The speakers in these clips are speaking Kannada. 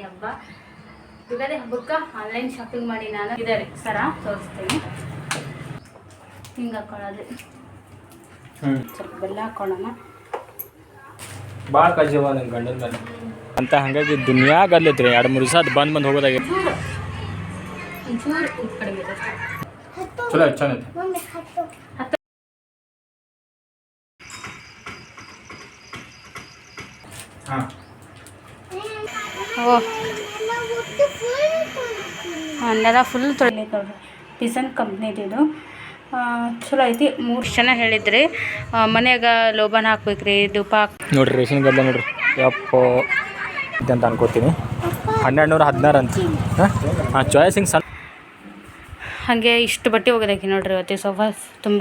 ಯುಗಾದಿ ಹಬ್ಬ. ಯುಗಾದಿ ಹಬ್ಬಕ್ಕೆ ಆನ್ಲೈನ್ ಶಾಪಿಂಗ್ ಮಾಡಿ ನಾನು ಇದೆ ಸರ ತೋರಿಸ್ತೀನಿ. ಹಿಂಗೆ ಹಾಕೊಳ್ಳೋದು. ಸ್ವಲ್ಪ ಬೆಲ್ಲ ಹಾಕೊಳ್ಳೋಣ. ಭಾಳ ಕಾಳಜಿವ ನನ್ನ ಗಂಡನ ಮೇಲೆ. ಅಂತ ಹಾಗಾಗಿ ದುನಿಯಾಗ ಅಲ್ಲೈತ್ರಿ ಎರಡು ಮೂರು ದಿವಸ ಅದು ಬಂದು ಬಂದು ಹೋಗೋದಾಗೈತಿ. ಚಲೋ ಐತೆ ಚೆನ್ನಾಗಿ ಹತ್ತು ಹಾಂ ಓ. ಫುಲ್ ತೊಳಿಬೇಕು ನೋಡ್ರಿ. ಪಿಸನ್ ಕಂಪ್ನಿದು ಇದು ಆ, ಚಲೋ ಐತಿ. ಮೂರು ಜನ ಹೇಳಿದ್ರಿ. ಮನೆಯಾಗ ಲೋಬನ್ ಹಾಕ್ಬೇಕ್ರಿ ಧೂಪ ಹಾಕ್ ನೋಡ್ರಿ ರೇಷನ್ ಗದ್ದೆ ನೋಡ್ರಿ. ಯಪ್ಪ. ಅಂತ ಅನ್ಕೋತೀನಿ. ಹನ್ನೆರಡು ನೂರ ಹದಿನಾರು ಅಂತ. ಹಾಂ? ಚಾಯ್ಸ್ ಚಾಯ್ಸಿಂಗ್ ಸಣ್ಣ ಹಾಗೆ ಇಷ್ಟು ಬಟ್ಟೆ ಹೋಗೋದಕ್ಕೆ ನೋಡ್ರಿ ಇವತ್ತು ಸೋಫಾ ತುಂಬ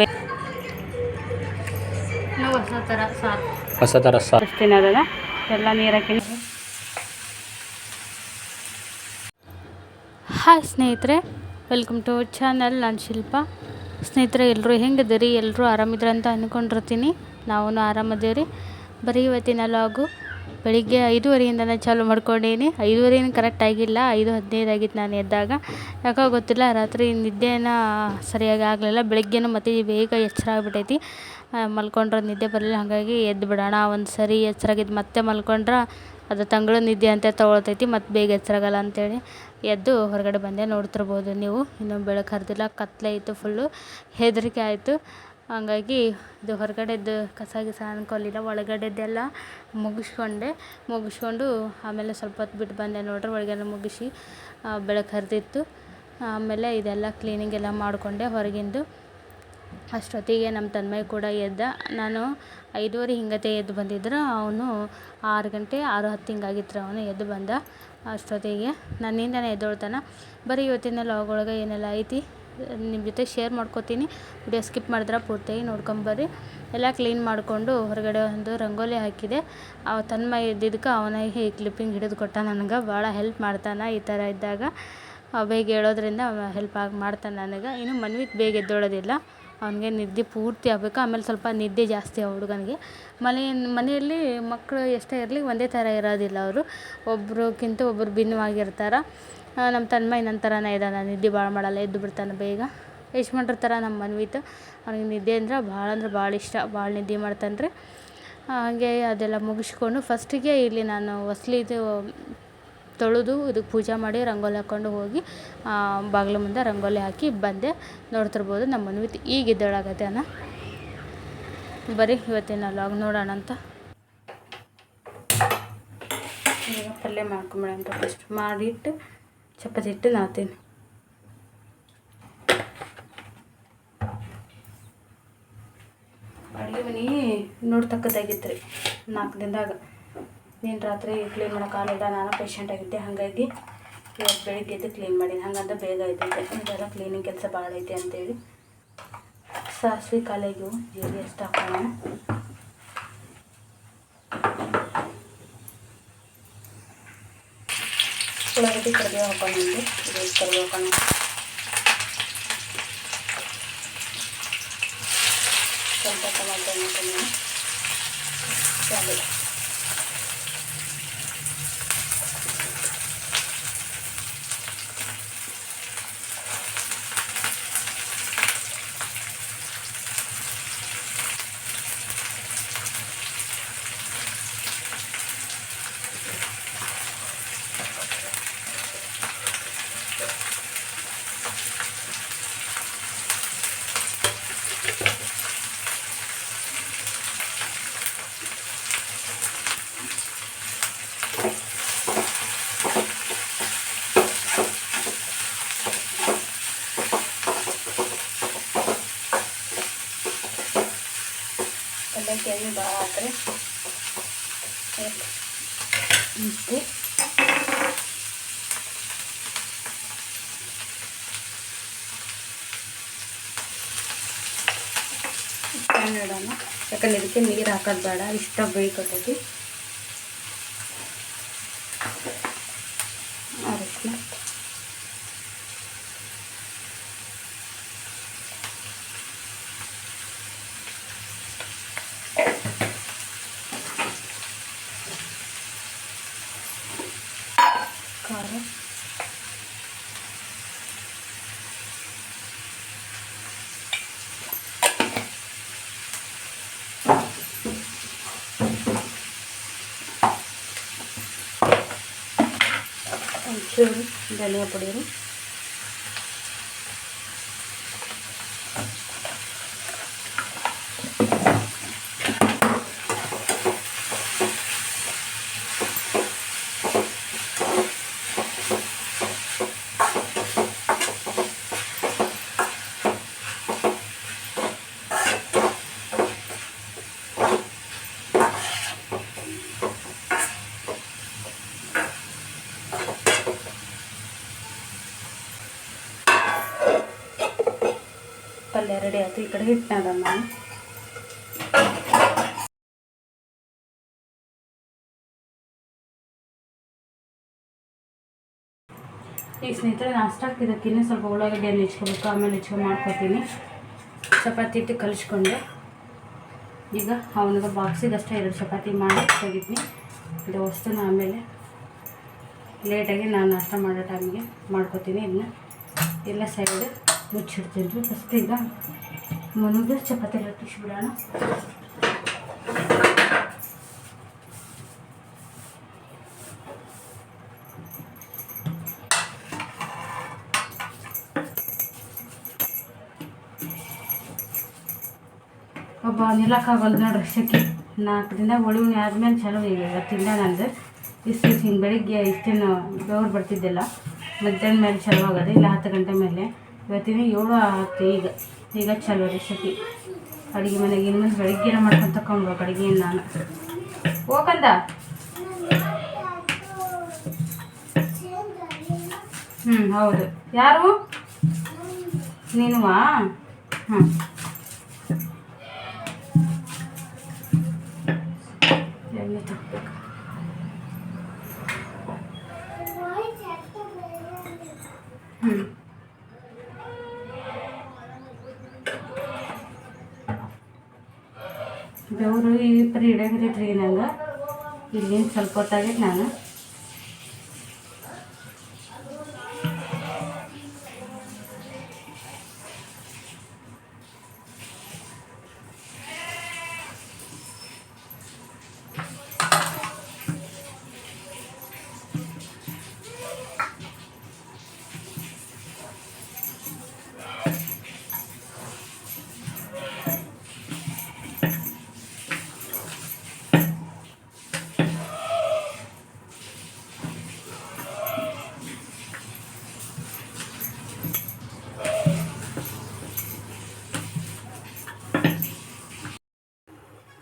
ಹೊಸ ಥರ ಸಾರು ಹೊಸ ಥರ ಸಾರು ಎಲ್ಲ ನೀರು ಹಾಕಿ ಹಾಯ್ ಸ್ನೇಹಿತರೆ ವೆಲ್ಕಮ್ ಟು ಚಾನಲ್ ನಾನು ಶಿಲ್ಪ. ಸ್ನೇಹಿತರೆ ಎಲ್ಲರೂ ಹೆಂಗಿದ್ದೀರಿ? ಎಲ್ಲರೂ ಆರಾಮಿದ್ರೆ ಅಂತ ಅಂದ್ಕೊಂಡಿರ್ತೀನಿ ನಾವು ಆರಾಮದೇವ್ರಿ. ಬರೀ ಇವತ್ತಿನ ಲಾಗು ಬೆಳಿಗ್ಗೆ ಐದುವರೆಯಿಂದನೇ ಚಾಲು ಮಾಡ್ಕೊಂಡೀನಿ. ಐದುವರೆಯೂ ಕರೆಕ್ಟ್ ಆಗಿಲ್ಲ, ಐದು ಹದಿನೈದು ಆಗಿತ್ತು ನಾನು ಎದ್ದಾಗ. ಯಾಕೋ ಗೊತ್ತಿಲ್ಲ, ರಾತ್ರಿ ನಿದ್ದೆನ ಸರಿಯಾಗಿ ಆಗಲಿಲ್ಲ. ಬೆಳಗ್ಗೆನೂ ಮತ್ತೆ ಬೇಗ ಎಚ್ಚರ ಆಗ್ಬಿಟ್ಟೈತಿ. ಮಲ್ಕೊಂಡ್ರೆ ನಿದ್ದೆ ಬರಲಿಲ್ಲ. ಹಾಗಾಗಿ ಎದ್ದು ಬಿಡೋಣ. ಒಂದು ಸರಿ ಎಚ್ಚರಾಗಿದ್ದು ಮತ್ತೆ ಮಲ್ಕೊಂಡ್ರೆ ಅದು ತಂಗಳು ನಿದ್ದೆ ಅಂತ ತೊಗೊಳ್ತೈತಿ. ಮತ್ತು ಬೇಗ ಎಚ್ಚರಾಗಲ್ಲ ಅಂತೇಳಿ. ಎದ್ದು ಹೊರಗಡೆ ಬಂದೆ, ನೋಡ್ತಿರ್ಬೋದು ನೀವು. ಇನ್ನೂ ಬೆಳಕು ಹರಿದಿಲ್ಲ ಕತ್ತಲೆ ಇತ್ತು ಫುಲ್ಲು ಹೆದರಿಕೆ ಆಯಿತು. ಹಂಗಾಗಿ ಇದು ಹೊರಗಡೆದ್ದು ಕಸ ಗಿಸ ಅನ್ಕೊಲಿಲ್ಲ, ಒಳಗಡೆದ್ದೆಲ್ಲ ಮುಗಿಸ್ಕೊಂಡೆ. ಮುಗಿಸ್ಕೊಂಡು ಆಮೇಲೆ ಸ್ವಲ್ಪ ಹೊತ್ತು ಬಿಟ್ಟು ಬಂದೆ ನೋಡ್ರಿ, ಒಳಗೆಲ್ಲ ಮುಗಿಸಿ ಬೆಳಕು ಹರಿದಿತ್ತು. ಆಮೇಲೆ ಇದೆಲ್ಲ ಕ್ಲೀನಿಂಗ್ ಎಲ್ಲ ಮಾಡಿಕೊಂಡೆ ಹೊರಗಿಂದು. ಅಷ್ಟೊತ್ತಿಗೆ ನಮ್ಮ ತನ್ಮಯ ಕೂಡ ಎದ್ದ. ನಾನು ಐದುವರೆ ಹಿಂಗತೆ ಎದ್ದು ಬಂದಿದ್ರೆ. ಅವನು ಆರು ಗಂಟೆ ಆರು ಹತ್ತು ಹಿಂಗಾಗಿತ್ತು ಅವನು ಎದ್ದು ಬಂದ. ಅಷ್ಟೊತ್ತಿಗೆ. ನನ್ನಿಂದನೇ ಎದ್ದೋಳ್ತಾನ. ಬರೀ ಇವತ್ತಿನ ಲಾಗ್ ಒಳಗೆ ಏನೆಲ್ಲ ಐತಿ ನಿಮ್ಮ ಜೊತೆ ಶೇರ್ ಮಾಡ್ಕೋತೀನಿ. ವಿಡಿಯೋ ಸ್ಕಿಪ್ ಮಾಡಿದ್ರೆ ಪೂರ್ತಿಯಾಗಿ ನೋಡ್ಕೊಂಬರ್ರಿ ಎಲ್ಲ ಕ್ಲೀನ್ ಮಾಡಿಕೊಂಡು ಹೊರಗಡೆ ಒಂದು ರಂಗೋಲಿ ಹಾಕಿದೆ. ಅವ ತನ್ಮ ಇದ್ದಿದ್ದಕ್ಕೆ ಅವನ ಈ ಕ್ಲಿಪ್ಪಿಂಗ್ ಹಿಡಿದು ಕೊಟ್ಟ ನನಗೆ. ಭಾಳ ಹೆಲ್ಪ್ ಮಾಡ್ತಾನೆ ಈ ಥರ ಇದ್ದಾಗ. ಬೇಗ ಹೇಳೋದ್ರಿಂದ ಹೆಲ್ಪ್ ಆಗಿ ಮಾಡ್ತಾನೆ ನನಗೆ. ಇನ್ನು ಮನ್ವಿಗೆ ಬೇಗ ಎದ್ದೊಳೋದಿಲ್ಲ. ಅವನಿಗೆ ನಿದ್ದೆ ಪೂರ್ತಿ ಆಗಬೇಕು. ಆಮೇಲೆ ಸ್ವಲ್ಪ ನಿದ್ದೆ ಜಾಸ್ತಿ ಆ ಹುಡುಗನಿಗೆ. ಮನೆ ಮನೆಯಲ್ಲಿ ಮಕ್ಕಳು ಎಷ್ಟೇ ಇರಲಿ ಒಂದೇ ಥರ ಇರೋದಿಲ್ಲ ಅವರು. ಒಬ್ರಿಗಿಂತ ಒಬ್ಬರು ಭಿನ್ನವಾಗಿರ್ತಾರೆ. ನಮ್ಮ ತನ್ಮಯ ನನ್ನ ಥರನೇ ಇದ್ದಾನೆ. ನಿದ್ದೆ ಭಾಳ ಮಾಡಲ್ಲ, ಎದ್ದು ಬಿಡ್ತಾನೆ ಬೇಗ. ಯಶ್ವಂಟ್ರ ಥರ ನಮ್ಮ ಮನ್ವಿತ್. ಅವ್ನಿಗೆ ನಿದ್ದೆ ಅಂದ್ರೆ ಭಾಳ ಅಂದ್ರೆ ಭಾಳ ಇಷ್ಟ. ಭಾಳ ನಿದ್ದೆ ಮಾಡ್ತಾನೆ ರೀ ಹಾಗೆ ಅದೆಲ್ಲ ಮುಗಿಸ್ಕೊಂಡು ಫಸ್ಟಿಗೆ ಇಲ್ಲಿ ನಾನು ಹೊಸ್ಲಿದು ತೊಳೆದು ಇದಕ್ಕೆ ಪೂಜೆ ಮಾಡಿ ರಂಗೋಲಿ ಹಾಕ್ಕೊಂಡು ಹೋಗಿ ಬಾಗಿಲ ಮುಂದೆ ರಂಗೋಲಿ ಹಾಕಿ ಬಂದೆ. ನೋಡ್ತಿರ್ಬೋದು ನಮ್ಮ ಮನ್ವಿತ್ ಈಗ ಎದ್ದೇಳಾಗತ್ತೆ ಅನ್ನ ಬರೀ ಇವತ್ತಿನ ಲಾಗ್ ನೋಡೋಣ ಅಂತ. ಪಲ್ಯ ಮಾಡ್ಕೊಂಬಿಡ ಅಂತ ಫಸ್ಟ್ ಮಾಡಿಟ್ಟು ಚಪಾತಿ ಇಟ್ಟು ನಾತೀನಿ ಅಡುಗೆ ಮನೆ ನೋಡ್ತಕ್ಕದ್ದಾಗಿತ್ತು ರೀ, ನಾಲ್ಕು ದಿನದಾಗ. ನೀನು ರಾತ್ರಿ ಕ್ಲೀನ್ ಮಾಡೋಕ್ಕಾಗಲಿಲ್ಲ ನಾನು ಪೇಷಂಟ್ ಆಗಿದ್ದೆ ಹಾಗಾಗಿ ಇವತ್ತು ಬೆಳಿಗ್ಗೆ ಎದ್ದು ಕ್ಲೀನ್ ಮಾಡೀನಿ ಹಂಗಂತ ಬೇಗ ಇದ್ದಿದ್ದೆ ಇದೆಲ್ಲ ಕ್ಲೀನಿಂಗ್ ಕೆಲಸ ಭಾಳ ಐತೆ ಅಂತೇಳಿ ಸಾಸಿವೆ ಕಾಲಿಗೂ ಜೀರಿಗೆ ಎಷ್ಟು ಹಾಕೋಣ ಉಳ್ಳಾಗಡ್ಡಿ ಕರಿಬೇವು ಹಾಕೋಣ ಇದು ಕರಿಬೇವು ಹಾಕೋಣ ಸ್ವಲ್ಪ ಟೊಮಾಟೊ ಹಾಕೋಣ ಸರಿ ಪಲ್ಯಕ್ಕೆ ಎಣ್ಣೆ ಭಾಳ ಹಾಕ್ರಿ ಉಪ್ಪು ಎಣ್ಣೆ ಇಡೋಣ ಯಾಕಂದ್ರೆ ಇದಕ್ಕೆ ನೀರು ಹಾಕೋದು ಬೇಡ ಇಷ್ಟ ಬೇಯ್ಕೊತೈತಿ చూడు ధనియా పొడిని ಈ ಕಡೆ ಹಿಟ್ಟನ್ನ ನಾನು ಈಗ ಸ್ನೇಹಿತರೆ ನಾಷ್ಟಾಕ್ಕೆ ಇದಕ್ಕೆ ಇನ್ನೂ ಸ್ವಲ್ಪ ಉಳ್ಳಾಗಡ್ಡೆಯನ್ನು ಹೆಚ್ಕೋಬೇಕು, ಆಮೇಲೆ ಹೆಚ್ಕೊಂಡು ಮಾಡ್ಕೊತೀನಿ. ಚಪಾತಿ ಹಿಟ್ಟು ಕಲಿಸ್ಕೊಂಡೆ. ಈಗ ಅವನಿಗೆ ಬಾಕ್ಸಿಗೆ ಅಷ್ಟೇ ಎರಡು ಚಪಾತಿ ಮಾಡಿ ತೆಗಿತೀನಿ. ಇದು ವಸ್ತುನ ಆಮೇಲೆ ಲೇಟಾಗಿ ನಾನು ನಾಷ್ಟ ಮಾಡೋ ಟೈಮಿಗೆ ಮಾಡ್ಕೊತೀನಿ. ಇದನ್ನ ಎಲ್ಲ ಸೈಡ್ ಮುಚ್ಚಿಡ್ತೀನಿ. ಫಸ್ಟ್ ಈಗ ಮನೆಗೆ ಚಪಾತಿ ಲಟ್ಟಿಸ್ಬಿಡೋಣ ಒಬ್ಬ ನಿಲ್ಲಕ್ಕಾಗಲ್ಲ ನೋಡ್ರಿ ಸಕ್ಕಿ ನಾಲ್ಕು ದಿನ ಒಳಿ ಉಣಿ ಆದ್ಮೇಲೆ ಚಲೋ ಈಗ ತಿಂದ ನಂದು ಇಷ್ಟು ಹಿಂಗೆ ಬೆಳಿಗ್ಗೆ ಇಷ್ಟೇನು ಬೆವ್ರು ಬರ್ತಿದ್ದಿಲ್ಲ ಮಧ್ಯಾಹ್ನ ಮೇಲೆ ಚಲೋ ಆಗೋದು ಇಲ್ಲ ಹತ್ತು ಗಂಟೆ ಮೇಲೆ ಇವತ್ತಿನ ಏಳು ಹತ್ತು ಈಗ ಈಗ ಚಲೋ ರೆಸಿಪಿ ಅಡುಗೆ ಮನೆಗೆ ಇನ್ನು ಮುಂದೆ ಬೆಳಿಗ್ಗೆನ ಮಾಡ್ಕೊಂಡು ತಗೊಂಡ್ಬೇಕು ಅಡುಗೆಯನ್ನು ನಾನು. ಹೋಗಂದ? ಹ್ಞೂ ಹೌದು. ಯಾರು? ನೀನುವಾ? ಹ್ಞೂ ಎಣ್ಣೆ ತಗೋಬೇಕು ಹ್ಞೂ ಬೆವರು ಈ ಪರಿ ಹಿಡಿಯಾಗತೈತ್ರಿ ನಂಗೆ ಇಲ್ಲಿಂದ ಸ್ವಲ್ಪ ಹೊತ್ತಾಗೈತೆ ನಾನು.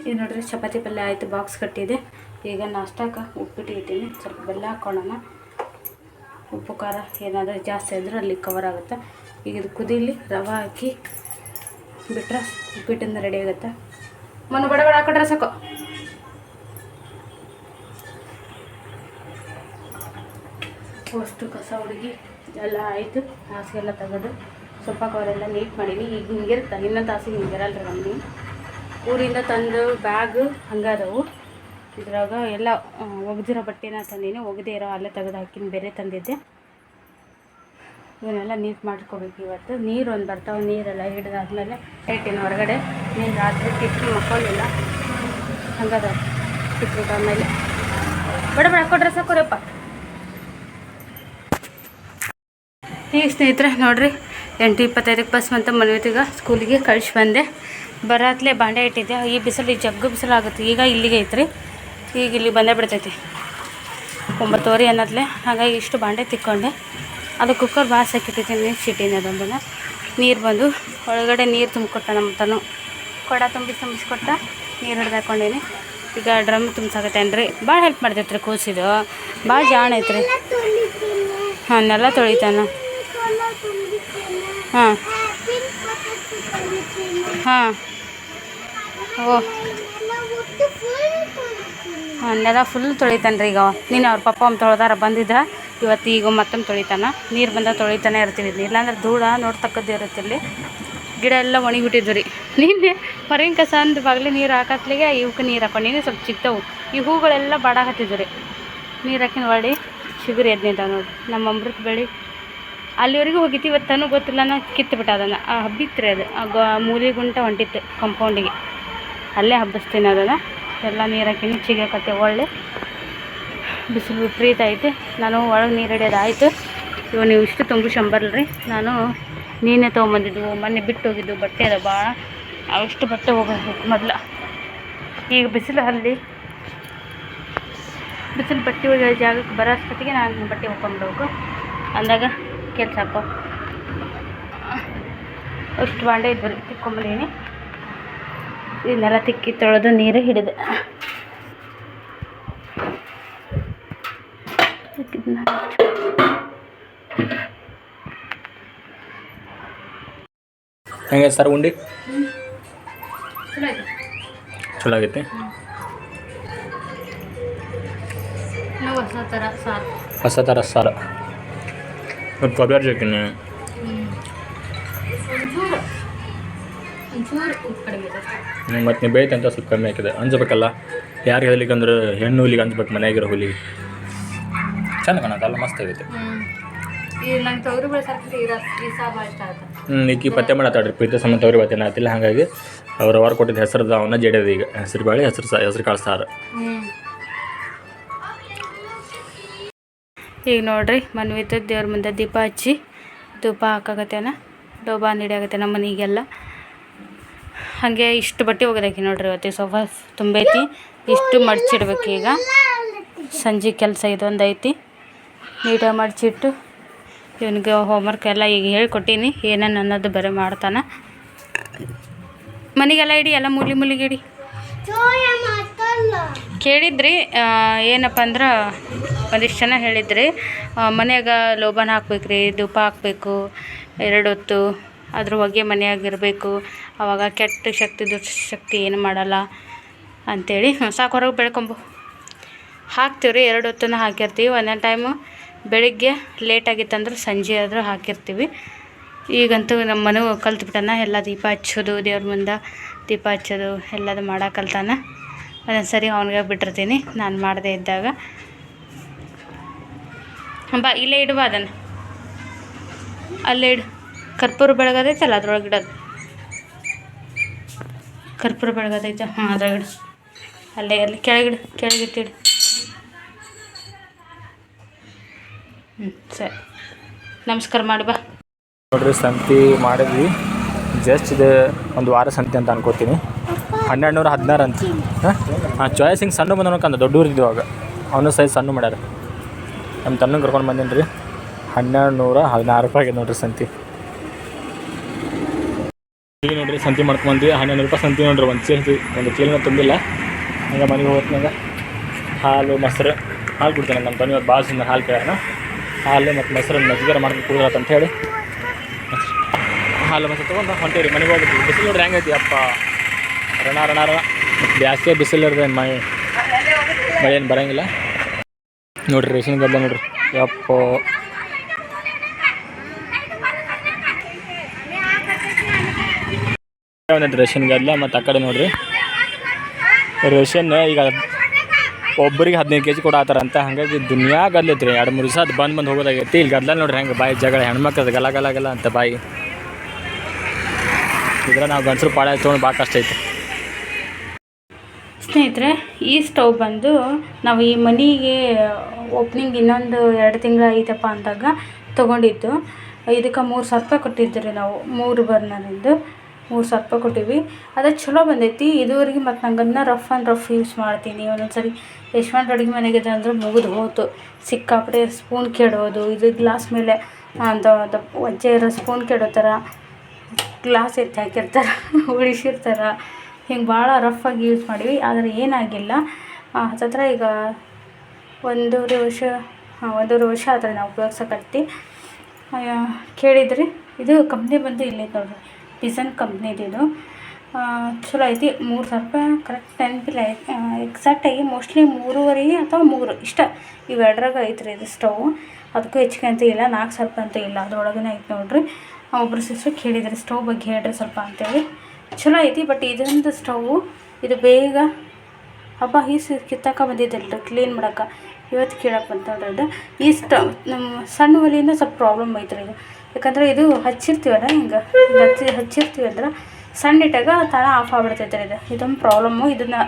ಈಗ ನೋಡ್ರಿ ಚಪಾತಿ ಪಲ್ಯ ಆಯಿತು ಬಾಕ್ಸ್ ಕಟ್ಟಿದೆ. ಈಗ ನಾಷ್ಟಕ್ಕೆ ಉಪ್ಪಿಟ್ಟು ಇಟ್ಟಿನಿ. ಸ್ವಲ್ಪ ಬೆಲ್ಲ ಹಾಕ್ಕೊಳ್ಳೋಣ ಉಪ್ಪು, ಖಾರ ಏನಾದರೂ ಜಾಸ್ತಿ ಆದರೂ ಅಲ್ಲಿ ಕವರ್ ಆಗುತ್ತೆ. ಈಗ ಇದು ಕುದೀಲಿ, ರವೆ ಹಾಕಿ ಬಿಟ್ಟರೆ ಉಪ್ಪಿಟ್ಟಿಂದ ರೆಡಿ ಆಗುತ್ತೆ. ಮನು ಬಡ ಬಡ ಹಾಕೊಂಡ್ರೆ ಸಾಕು. ಅಷ್ಟು ಕಸ ಹುಡುಗಿ ಎಲ್ಲ ಆಯಿತು. ಹಾಸಿಗೆಲ್ಲ ತೆಗೆದು. ಸ್ವಲ್ಪ ಕವರೆಲ್ಲ ನೀಟ್ ಮಾಡೀನಿ. ಈಗ ಹಿಂಗಿರುತ್ತೆ? ಇನ್ನೊಂದು ತಾಸಿಗೆ ಹಿಂಗಿರಲ್ಲ ರೀ ನಮ್ಮನೆ ಊರಿಂದ ತಂದು ಬ್ಯಾಗ್ ಹಂಗದವು ಇದ್ರಾಗ ಎಲ್ಲ ಒಗೆದಿರೋ ಬಟ್ಟೆನ ತಂದೀನಿ. ಒಗದೇ ಇರೋ ಅಲ್ಲೇ ತೆಗೆದು ಹಾಕಿನಿ. ಬೇರೆ ತಂದಿದ್ದೆ. ಇವನ್ನೆಲ್ಲ ನೀಟ್ ಮಾಡ್ಕೋಬೇಕು ಇವತ್ತು. ನೀರು ಒಂದು ಬರ್ತಾವೆ. ನೀರೆಲ್ಲ ಹಿಡಿದಾದ್ಮೇಲೆ ಹೇಳ್ತೀನಿ ಹೊರಗಡೆ. ನೀನು ರಾತ್ರಿ ಕಿಟ್ಟಿ ಮಕ್ಕಳಿಲ್ಲ ಹಂಗದ ಕಿಟ್ಬಿಟ್ಟು ಆಮೇಲೆ. ಬಡ ಬಡ ಸಾಕು ಸಾಕೋರಪ್ಪ ಈಗ ಸ್ನೇಹಿತರೆ, ನೋಡಿರಿ, ಎಂಟು ಇಪ್ಪತ್ತೈದಕ್ಕೆ ಬಸ್ ಬಂತ. ಮನೆಯತಿಗ ಸ್ಕೂಲಿಗೆ ಕಳಿಸಿ ಬಂದೆ. ಬರತ್ಲೆ ಬಾಂಡೆ ಇಟ್ಟಿದ್ದೆ. ಈ ಬಿಸಿಲು ಜಗ್ಗು ಬಿಸಿಲು ಆಗುತ್ತೆ ಈಗ ಇಲ್ಲಿಗೆ ಐತ್ರಿ. ಈಗ ಇಲ್ಲಿ ಬಂದೇ ಬಿಡ್ತೈತಿ. ಒಂಬತ್ತುವರೆ ಅನ್ನತ್ಲೆ. ಹಾಗಾಗಿ ಇಷ್ಟು ಬಾಂಡೆ ತಿಕ್ಕೊಂಡೆ. ಅದು ಕುಕ್ಕರ್ ಭಾಳ ಸಾಕಿಟ್ಟಿದ್ದೀನಿ ನೀರು ಸಿಟ್ಟಿನ ನೀರು ಬಂದು ಒಳಗಡೆ ನೀರು ತುಂಬಿಕೊಟ್ಟ ನಮ್ಮ ತನು. ಕೊಡ ತುಂಬಿ ತುಂಬಿಸ್ಕೊಟ್ಟ ನೀರು ಹಿಡ್ದು ಈಗ ಡ್ರಮ್ ತುಂಬಿಸಾಕತ್ತೇನ್ರಿ ಭಾಳ ಹೆಲ್ಪ್ ಮಾಡ್ತೈತ್ರಿ ಕೂಸಿದು. ಭಾಳ ಜಾಣ ಐತ್ರಿ. ಹಾಂ, ನೆಲ ತೊಳಿತಾನ. ಹಾಂ. ಹಾಂ. ಓ. ನೆಲ ಫುಲ್ ತೊಳಿತಾನೆ ರೀ ಈಗ. ನೀನು ಅವ್ರ ಪಪ್ಪ ಒಮ್ಮೆ ತೊಳೆದಾರ ಬಂದಿದ್ದ, ಇವತ್ತು ಈಗ ಮತ್ತೊಮ್ಮೆ ತೊಳಿತಾನ. ನೀರು ಬಂದ ತೊಳಿತಾನೆ ಇರ್ತೀವಿ ಇಲ್ಲಾಂದ್ರೆ ಧೂಳ ನೋಡ್ತಕ್ಕದ್ದು ಇರುತ್ತೆ ಇಲ್ಲಿ. ಗಿಡ ಎಲ್ಲ ಒಣಗಿಬಿಟ್ಟಿದ್ವು ರೀ. ನಿನ್ನೆ ಹೊರಗಿನ ಕಸ ಅಂದ ಬಾಗ್ಲಿ ನೀರು ಹಾಕತ್ಲಿಗೆ ಇವಕ್ಕೆ ನೀರು ಹಾಕೊಂಡು ನೀನು ಸ್ವಲ್ಪ ಚಿಕ್ಕವು ಈ ಹೂಗಳೆಲ್ಲ ಬಾಡಾಕತ್ತಿದ್ವು ರೀ. ನೀರು ಹಾಕಿನ ಹೊಡಿ ಚಿಗುರಿ ಎದ್ನಿದ್ದಾವೆ ನೋಡಿ. ನಮ್ಮ ಅಮೃತ ಬಳ್ಳಿ ಅಲ್ಲಿವರೆಗೂ ಹೋಗಿತ್ತು ಇವತ್ತು ತನಗೆ ಗೊತ್ತಿಲ್ಲ ನಾ ಕಿತ್ತುಬಿಟ್ಟ ಅದನ್ನು. ಆ ಹಬ್ಬಿತ್ರಿ ಅದು. ಮೂಲೆ ಗುಂಟ ಹೊಂಟಿತ್ತು ಕಂಪೌಂಡಿಗೆ ಅಲ್ಲೇ ಹಬ್ಬಿಸ್ತೀನಿ ಅದನ್ನು. ಎಲ್ಲ ನೀರು ಹಾಕಿ ಒಳ್ಳೆ ಬಿಸಿಲು ವಿಪರೀತ ಐತೆ. ನಾನು ಒಳಗೆ ನೀರು ಹಿಡಿಯೋದು ಆಯಿತು. ಇವು ನೀವು ಇಷ್ಟು ತುಂಬು ಶಂಬರ್ಲ್ರಿ. ನಾನು ನೀನೇ ತೊಗೊಂಬಂದಿದ್ದು, ಮೊನ್ನೆ ಬಿಟ್ಟು ಹೋಗಿದ್ದು, ಬಟ್ಟೆ ಅದ ಭಾಳ ಅಷ್ಟು ಬಟ್ಟೆ ಹೋಗಬೇಕು ಮೊದಲು. ಈಗ ಬಿಸಿಲು ಅಲ್ಲಿ. ಬಿಸಿಲು ಬಟ್ಟೆ ಹೋಗಿ ಜಾಗಕ್ಕೆ ಬರೋ ಅಷ್ಟೊತ್ತಿಗೆ ನಾನು ಬಟ್ಟೆ ಹೋಗ್ಕೊಂಬಿಡ್ಬೇಕು ಅಂದಾಗ ಕೆಲಸ ಅಷ್ಟು ಬಾಂಡೆ ಇದ್ದರು ತಿಕ್ಕೊಂಬಂದೀನಿ ಇದನ್ನೆಲ್ಲ ತಿಕ್ಕಿ ತೊಳೆದು ನೀರು ಹಿಡಿದೆ. ಹೆಂಗೆ ಸರ್ ಉಂಡಿ? ಚಲೋ ಆಗೈತಿ ಹೊಸ ಥರ ಸಾರು. ಹೊಸ ಥರ ಸಾರು. ಮತ್ತು ಕೊಬ್ಬರಿ ಅಷ್ಟೇ. ಮತ್ತು ನೀವು ಅಂತ ಸ್ವಲ್ಪ ಕಮ್ಮಿ ಹಾಕಿದೆ ಅಂಜಬೇಕಲ್ಲ ಯಾರು ಹೇಳಲಿಕ್ಕೆ ಅಂದ್ರೆ ಹೆಣ್ಣು ಹುಲಿಗೆ ಅಂಜ್ಬೇಕು ಮನೆಯಾಗಿರೋ ಹುಲಿಗೆ ಚಂದ ಕಾಣತ್ತಲ್ಲ ಮಸ್ತ್ ಆಗೈತೆ ಹ್ಞೂ ಈಕಿ ಪತ್ತೆ ಮಾಡತ್ತಾಡ್ರಿ ಪ್ರೀತಿ ಸಮ ಅವ್ರಿಗೆ ಪತ್ತೆ ಆತಿಲ್ಲ ಹಾಗಾಗಿ ಅವ್ರು ಅವ್ರು ಕೊಟ್ಟಿದ್ದ ಹೆಸರದ ಅವನ್ನ ಜಡಿಯೋದು ಈಗ ಹೆಸರು ಬಾಳೆ ಹೆಸರು ಸಾ ಹೆಸರು ಕಾಳು ಈಗ ನೋಡ್ರಿ ಮನ್ವಿತ ದೇವ್ರ ಮುಂದೆ ದೀಪ ಹಚ್ಚಿ ಧೂಪ ಹಾಕಾಗತ್ತೇನ ಡೋಬಾ ಹಿಡಿಯಾಗತ್ತೆ ನಮ್ಮ ಮನೆಗೆಲ್ಲ. ಹಾಗೆ ಇಷ್ಟು ಬಟ್ಟೆ ಹೋಗೋದಕ್ಕೆ ನೋಡ್ರಿ ಇವತ್ತು ಸೋಫಾ ತುಂಬೈತಿ. ಇಷ್ಟು ಮಡ್ಚಿಡ್ಬೇಕು ಈಗ. ಸಂಜೆ ಕೆಲಸ ಇದೊಂದು ಐತಿ. ನೀಟಾಗಿ ಮಡ್ಚಿಟ್ಟು ಇವನಿಗೆ ಹೋಮ್ವರ್ಕ್ ಎಲ್ಲ ಈಗ ಹೇಳ್ಕೊಟ್ಟೀನಿ. ಏನೇನು ಅನ್ನೋದು ಬರೀ ಮಾಡ್ತಾನೆ. ಮನೆಗೆಲ್ಲ ಇಡಿ, ಎಲ್ಲ ಮೂಲಿ ಮೂಲಿಗೆ ಇಡಿ. ಕೇಳಿದ್ರಿ ಏನಪ್ಪ ಅಂದ್ರೆ ಒಂದಿಷ್ಟು ಜನ ಹೇಳಿದ್ರಿ ಮನೆಯಾಗ ಲೋಬನ ಹಾಕ್ಬೇಕ್ರಿ ಧೂಪ ಹಾಕಬೇಕು, ಎರಡು ಹೊತ್ತು ಅದ್ರ ಹೊಗೆ ಮನೆಯಾಗಿರಬೇಕು ಅವಾಗ ಕೆಟ್ಟ ಶಕ್ತಿ, ದುಷ್ಟ ಶಕ್ತಿ ಏನು ಮಾಡಲ್ಲ ಅಂಥೇಳಿ ಸಾಕು ಹೊರಗೆ ಬೆಳ್ಕೊಂಬು. ಹಾಕ್ತೀವಿ ರೀ ಎರಡು ಹೊತ್ತನ್ನು ಹಾಕಿರ್ತೀವಿ, ಒಂದೊಂದು ಟೈಮು ಬೆಳಿಗ್ಗೆ ಲೇಟ್ ಆಗಿತ್ತಂದ್ರೆ ಸಂಜೆ ಆದರೂ ಹಾಕಿರ್ತೀವಿ. ಈಗಂತೂ ನಮ್ಮ ಮನೆ ಕಲ್ತ್ಬಿಟ್ಟನ, ಎಲ್ಲ ದೀಪ ಹಚ್ಚೋದು, ದೇವ್ರ ಮುಂದೆ ದೀಪ ಹಚ್ಚೋದು, ಎಲ್ಲದು ಮಾಡಕ್ಕೆ ಕಲ್ತಾನ ಒಂದೊಂದು ಸರಿ ಅವನಿಗೆ ಬಿಟ್ಟಿರ್ತೀನಿ. ನಾನು ಮಾಡದೇ ಇದ್ದಾಗ. ಬಾ, ಇಲ್ಲೇ ಇಡುವ ಅದನ್ನು. ಅಲ್ಲೇ ಇಡು. ಕರ್ಪೂರ ಬೆಳಗದೈತಲ್ಲ ಅದ್ರೊಳಗೆ ಇಡೋದು. ಕರ್ಪೂರ ಬೆಳಗದೈತೆ. ಹಾಂ ಅದ್ರಾಗ ಇಡು. ಅಲ್ಲೇ, ಅಲ್ಲಿ ಕೆಳಗಿಡು ಕೆಳಗಿಟ್ಟಿಡು ಹ್ಞೂ ಸರಿ. ನಮಸ್ಕಾರ ಮಾಡಿ ಬಾ. ನೋಡ್ರಿ, ಸಂತಿ ಮಾಡಿದ್ವಿ. ಜಸ್ಟ್ ಇದು ಒಂದು ವಾರ ಸಂತಿ ಅಂತ ಅನ್ಕೋತೀನಿ. ಹನ್ನೆರಡು ನೂರ ಹದಿನಾರು ಅಂತ. ಹಾಂ? ಚಾಯ್ಸ್ ಹಿಂಗೆ ಸಣ್ಣ ಬಂದನಕಂದ ದೊಡ್ಡವ್ರು ಅವಾಗ ಅವನು ಸೈಜ್ ಸಣ್ಣ ಮಾಡ್ಯಾರ. ನಮ್ಮ ತನ್ನ ಕರ್ಕೊಂಡು ಬಂದೇನಿ ರೀ? ಹನ್ನೆರಡು ನೂರ ಹದಿನಾರು ರೂಪಾಯಿ ಆಗಿದೆ ನೋಡ್ರಿ ಸಂತಿ. ಇಲ್ಲಿ ನೋಡ್ರಿ, ಸಂತಿ ಮಾಡ್ಕೊಂಡ್ಬಂದ್ವಿ ಹನ್ನೆರಡು ರೂಪಾಯಿ ಸಂತಿ ನೋಡ್ರಿ, ಒಂದು ಚೀಲ ಒಂದು ಚೀಲನ ತುಂಬಿಲ್ಲ. ಹಂಗೆ ಮನೆಗೆ ಹೋಗ್ತಂಗ ಹಾಲು, ಮೊಸರು. ಹಾಲು ಕುಡ್ತಾನೆ ನಮ್ಮ ತನ್ನ ಭಾಳ ಸುಂದರ ಹಾಲು ಕೇಳೋಣ ಹಾಲು ಮತ್ತು ಮೊಸರು ಮಜ್ಜಿಗೆ ಮಾಡ್ಕೊಂಡು ಅಂತ ಹೇಳಿ. ಹಾಲು, ಮೊಸರು ತೊಗೊಂಡು ಹೊಂಟೇರಿ ಮನೆಗೆ ಹೋಗ್ಬಿಟ್ಟು ಬಿಸಿಲು ನೋಡ್ರಿ ಹೆಂಗೈತಿ, ಅಪ್ಪ. ರಣ ರಣ ರಣ. ಜಾಸ್ತಿ ಬಿಸಿಲು ಇರ್ತದೆ ಮಳೆ ಮಳೆ ಏನು ಬರೋಂಗಿಲ್ಲ. ನೋಡ್ರಿ, ರೇಷನ್ ಗದ್ದ ನೋಡ್ರಿ. ಯಪ್ಪ. ರೇಷನ್ ಗದ್ಲ ಮತ್ತು ಆ ಕಡೆ ನೋಡ್ರಿ. ರೇಷನ್ ಈಗ ಒಬ್ಬರಿಗೆ ಹದಿನೈದು ಕೆ ಜಿ ಕೊಡತ್ತಾರಂತ ಹಾಗಾಗಿ ದುನಿಯಾ ಗದ್ಲೈತ್ರಿ ಎರಡು, ಮೂರು ದಿವಸ ಅದು ಬಂದು ಬಂದು ಹೋಗೋದಾಗೈತಿ. ಇಲ್ಲಿ ಗದ್ಲ ನೋಡ್ರಿ ಹೆಂಗೆ ಬಾಯಿ ಜಗಳ ಹೆಣ್ಮಕ್ಳದ್ದು ಗಲ ಗಲ ಗಲ ಅಂತ ಬಾಯಿ. ಇದ್ರೆ ನಾವು ಗಂಡಸರು ಪಾಡ ತೊಗೊಂಡು ಭಾಳ ಕಷ್ಟ ಐತೆ ಸ್ನೇಹಿತರೆ, ಈ ಸ್ಟವ್ ಬಂದು ನಾವು ಈ ಮನೆಗೆ ಓಪ್ನಿಂಗ್ ಇನ್ನೊಂದು ಎರಡು ತಿಂಗಳು ಐತಪ್ಪ ಅಂದಾಗ ತೊಗೊಂಡಿದ್ದು. ಇದಕ್ಕೆ ಮೂರು ಸಾವಿರ ರೂಪಾಯಿ ಕೊಟ್ಟಿದ್ರಿ ನಾವು, ಮೂರು ಬರ್ನರಿಂದು ಮೂರು ಸಾವಿರ ರೂಪಾಯಿ ಕೊಟ್ಟಿವಿ. ಅದು ಚಲೋ ಬಂದೈತಿ. ಇದುವರೆಗೆ ಮತ್ತು ನಂಗೆ ಅದನ್ನ ರಫ್ ಆ್ಯಂಡ್ ರಫ್ ಯೂಸ್ ಮಾಡ್ತೀನಿ. ಒಂದೊಂದು ಸರಿ ಯಶವಂತ ಅಡುಗೆ ಮನೆಗೆ ಅಂದ್ರೆ ಮುಗಿದು ಹೋತು. ಸಿಕ್ಕಾಪಟ್ಟೆ ಸ್ಪೂನ್ ಕೆಡೋದು, ಇದು ಗ್ಲಾಸ್ ಮೇಲೆ ಅಂತ ಒಜ್ಜೆ ಇರೋ ಸ್ಪೂನ್ ಕೆಡೋ ಥರ ಗ್ಲಾಸ್ ಎತ್ತಿ ಹಾಕಿರ್ತಾರೆ, ಉಳಿಸಿರ್ತಾರೆ. ಹಿಂಗೆ ಭಾಳ ರಫಾಗಿ ಯೂಸ್ ಮಾಡೀವಿ, ಆದರೆ ಏನಾಗಿಲ್ಲ. ಹತ್ತತ್ರ ಈಗ ಒಂದೂವರೆ ವರ್ಷ ಹಾಂ ಒಂದೂವರೆ ವರ್ಷ ಆದರೆ ನಾವು ಉಪಯೋಗ್ಸಕತ್ತಿ ಕೇಳಿದ್ರಿ ಇದು ಕಂಪ್ನಿ ಬಂದು ಇಲ್ಲೇ ನೋಡ್ರಿ ಡಿಸೈನ್ ಕಂಪ್ನಿದು ಇದು ಚಲೋ ಐತಿ, ಮೂರು ಸಾವಿರ ರೂಪಾಯಿ ಕರೆಕ್ಟ್ ನೆನಪಿಲ್ಲ ಎಕ್ಸಾಕ್ಟಾಗಿ ಮೋಸ್ಟ್ಲಿ ಮೂರುವರೆ ಅಥವಾ ಮೂರು, ಇಷ್ಟ. ಇವೆರಡರಾಗ ಐತ್ರಿ ಇದು ಸ್ಟವ್ ಅದಕ್ಕೂ ಹೆಚ್ಚಿಗೆ ಅಂತ ಇಲ್ಲ, ನಾಲ್ಕು ಸಾವಿರ ರೂಪಾಯಿ ಅಂತ ಇಲ್ಲ ಅದ್ರೊಳಗೇ ಐತೆ ನೋಡ್ರಿ. ಒಬ್ಬರು ಸಿಸ್ಟರ್ ಕೇಳಿದ್ರಿ ಸ್ಟವ್ ಬಗ್ಗೆ ಹೇಳ್ರಿ ಸ್ವಲ್ಪ ಅಂತೇಳಿ. ಚಲೋ ಐತಿ ಬಟ್ ಇದೊಂದು ಸ್ಟವ್ ಇದು ಬೇಗ, ಹಬ್ಬ ಈಸು ಕಿತ್ತಾಕ ಬಂದಿದ್ದಲ್ಲ ಕ್ಲೀನ್ ಮಾಡಕ್ಕೆ ಇವತ್ತು ಕೇಳಕ್ಕೆ ಬಂತ ಈ ಸ್ಟವ್ ನಮ್ಮ ಸಣ್ಣ ಒಲೆಯಿಂದ ಸ್ವಲ್ಪ ಪ್ರಾಬ್ಲಮ್ ಐತ್ರಿ ಇದು. ಯಾಕಂದ್ರೆ ಇದು ಹಚ್ಚಿರ್ತೀವಲ್ಲ ಹಿಂಗೆ ಹಚ್ಚಿ, ಹಚ್ಚಿರ್ತೀವಿ ಅಂದ್ರೆ ಸಣ್ಣ ಇಟ್ಟಾಗ ತಾನ ಆಫ್ ಆಗ್ಬಿಡ್ತೈತೆ ರೀ ಇದು. ಇದೊಂದು ಪ್ರಾಬ್ಲಮ್ಮು ಇದನ್ನು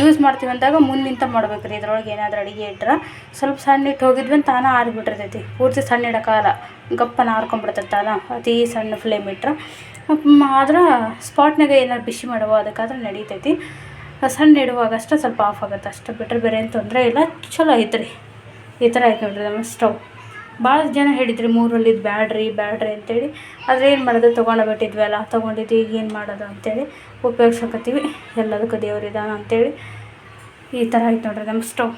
ಯೂಸ್ ಮಾಡ್ತೀವಿ ಅಂದಾಗ ಮುಂದೆ ನಿಂತ ಮಾಡ್ಬೇಕು ರೀ ಇದ್ರೊಳಗೆ ಏನಾದರೂ ಅಡುಗೆ ಇಟ್ಟರೆ ಸ್ವಲ್ಪ ಸಣ್ಣ ಇಟ್ಟು ಹೋಗಿದ್ವಿ ಅಂತ ತಾನ ಆರಿಬಿಟ್ಟಿರ್ತೈತಿ. ಪೂರ್ತಿ ಸಣ್ಣ ಇಡೋಕ್ಕಾಗಲ್ಲ ಗಪ್ಪನ ಆರ್ಕೊಂಡ್ಬಿಡ್ತೈತೆ ತಾನ, ಅತಿ ಸಣ್ಣ ಫ್ಲೇಮ್ ಇಟ್ರೆ. ಆದ್ರೆ ಸ್ಪಾಟ್ನಾಗ ಏನಾರು ಬಿಸಿ ಮಾಡುವ, ಅದಕ್ಕಾದ್ರೆ ನಡೀತೈತಿ. ಸಣ್ಣ ಇಡುವಾಗ ಅಷ್ಟೇ ಸ್ವಲ್ಪ ಆಫ್ ಆಗುತ್ತೆ, ಅಷ್ಟೇ ಬಿಟ್ಟರೆ ಬೇರೆ ಏನು ತೊಂದರೆ ಇಲ್ಲ. ಚಲೋ ಐತ್ರಿ ಈ ಥರ ಐತೆ ನೋಡ್ರಿ ನಮ್ಮ ಸ್ಟವ್ ಭಾಳ ಜನ ಹೇಳಿದ್ರಿ ಮೂರಲ್ಲಿ ಬ್ಯಾಡ್ರಿ ಬ್ಯಾಡ್ರಿ ಅಂತೇಳಿ. ಆದರೆ ಏನು ಮಾಡೋದು, ತೊಗೊಂಡು ಬಿಟ್ಟಿದ್ವಲ್ಲ ತೊಗೊಂಡಿದ್ದು ಈಗ ಏನು ಮಾಡೋದು ಅಂತೇಳಿ ಉಪಯೋಗಿಸ್ಕೊತೀವಿ ಎಲ್ಲದಕ್ಕೂ ದೇವ್ರಿದಾನ ಅಂತೇಳಿ ಈ ಥರ ಐತೆ ನೋಡ್ರಿ ನಮ್ಮ ಸ್ಟವ್